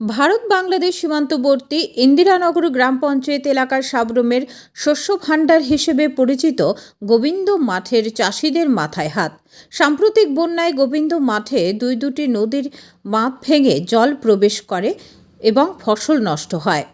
ভারত বাংলাদেশ সীমান্তবর্তী ইন্দিরানগর গ্রাম পঞ্চায়েত এলাকার সাবরুমের শস্য ভাণ্ডার হিসেবে পরিচিত গোবিন্দ মাঠের চাষিদের মাথায় হাত। সাম্প্রতিক বন্যায় গোবিন্দ মাঠে দুই দুটি নদীর বাঁধ ভেঙে জল প্রবেশ করে এবং ফসল নষ্ট হয়।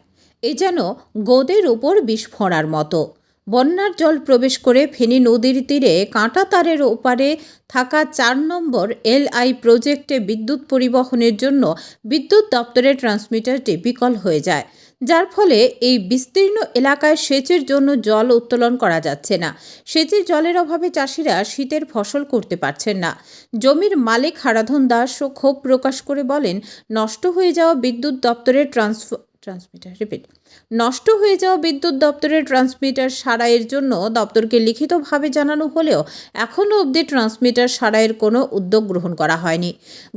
এ যেন গোদের ওপর বিষ ফোঁড়ার মতো। বন্যার জল প্রবেশ করে ফেনী নদীর তীরে কাঁটা তারের ওপারে থাকা চার নম্বর এলআই প্রজেক্টে বিদ্যুৎ পরিবহনের জন্য বিদ্যুৎ দপ্তরের ট্রান্সমিটারটি বিকল হয়ে যায়। যার ফলে এই বিস্তীর্ণ এলাকায় সেচের জন্য জল উত্তোলন করা যাচ্ছে না। সেচের জলের অভাবে চাষিরা শীতের ফসল করতে পারছেন না। জমির মালিক হারাধন দাস ও ক্ষোভ প্রকাশ করে বলেন, নষ্ট হয়ে যাওয়া বিদ্যুৎ দপ্তরের ট্রান্সফার ট্রান্সমিটার রিপিট নষ্ট হয়ে যাওয়া বিদ্যুৎ দপ্তরের ট্রান্সমিটার সারাইয়ের জন্য দপ্তরকে লিখিতভাবে জানানো হলেও এখনও অবধি ট্রান্সমিটার সারাইয়ের কোনো উদ্যোগ গ্রহণ করা হয়নি।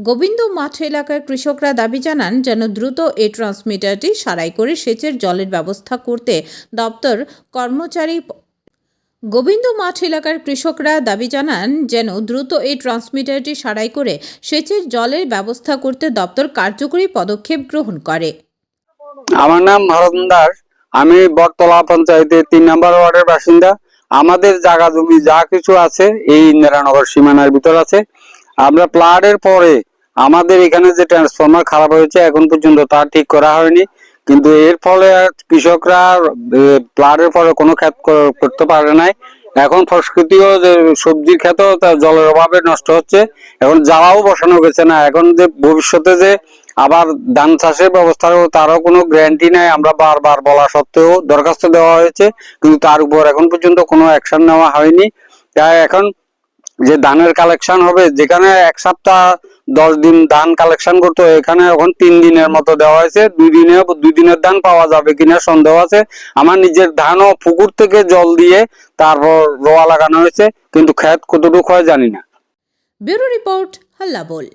গোবিন্দ মাঠ এলাকার কৃষকরা দাবি জানান, যেন দ্রুত এই ট্রান্সমিটারটি সারাই করে সেচের জলের ব্যবস্থা করতে দপ্তর কর্মচারী গোবিন্দ মাঠ এলাকার কৃষকরা দাবি জানান, যেন দ্রুত এই ট্রান্সমিটারটি সারাই করে সেচের জলের ব্যবস্থা করতে দপ্তর কার্যকরী পদক্ষেপ গ্রহণ করে। আমার নাম ভারতন দাস আমি বটতলা পঞ্চায়েতের তিন নম্বর ওয়ার্ডের বাসিন্দা। আমাদের জায়গা জমি যা কিছু আছে, এই ইন্দিরানগর সীমানার ভিতর আছে। আমরা প্লাডের পরে আমাদের এখানে যে ট্রান্সফরমার খারাপ হয়েছে, এখন পর্যন্ত তা ঠিক করা হয়নি। কিন্তু এর ফলে কৃষকরা প্লাডের পরে কোনো ক্ষেত করতে পারে নাই। এখন সবজির ক্ষেতও তার জলের অভাবে নষ্ট হচ্ছে। এখন জ্বালাও বসানো গেছে না। এখন যে ভবিষ্যতে যে আবার ধান চাষের ব্যবস্থারও তারও কোনো গ্যারান্টি নাই। আমরা বারবার বলা সত্ত্বেও দরখাস্ত দেওয়া হয়েছে, কিন্তু তার উপর এখন পর্যন্ত কোনো অ্যাকশন নেওয়া হয়নি। তাই এখন যে ধানের কালেকশন হবে, যেখানে এক সপ্তাহ দশ দিন ধান কালেকশন করতো এখানে এখন তিন দিনের মতো দেওয়া হয়েছে। দুই দিনে, দুই দিনের ধান পাওয়া যাবে কিনা সন্দেহ আছে। আমার নিজের ধানও পুকুর থেকে জল দিয়ে তারপর রোয়া লাগানো হয়েছে। কিন্তু ক্ষেত কতটুকু হয় জানি না। ব্যুরো রিপোর্ট হাল্লা বল।